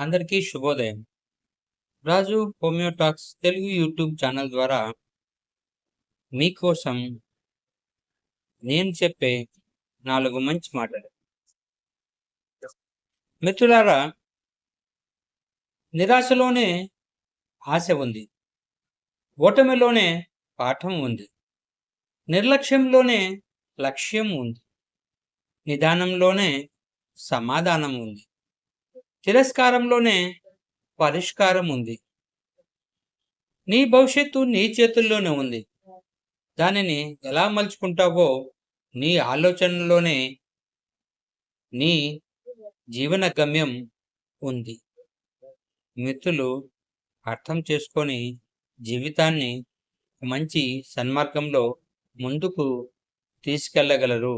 అందరికీ శుభోదయం. రాజు హోమియోటాక్స్ తెలుగు యూట్యూబ్ ఛానల్ ద్వారా మీకోసం నేను చెప్పే నాలుగు మంచి మాటలు. మిత్రులారా నిరాశలోనే ఆశ ఉంది. ఓటమిలోనే పాఠం ఉంది. నిర్లక్ష్యంలోనే లక్ష్యం ఉంది. నిదానంలోనే సమాధానం ఉంది. తిరస్కారంలోనే పరిష్కారం ఉంది నీ భవిష్యత్తు నీ చేతుల్లోనే ఉంది. దానిని ఎలా మలుచుకుంటావో నీ ఆలోచనలోనే నీ జీవన గమ్యం ఉంది. మిత్రులు అర్థం చేసుకొని జీవితాన్ని మంచి సన్మార్గంలో ముందుకు తీసుకెళ్ళగలరు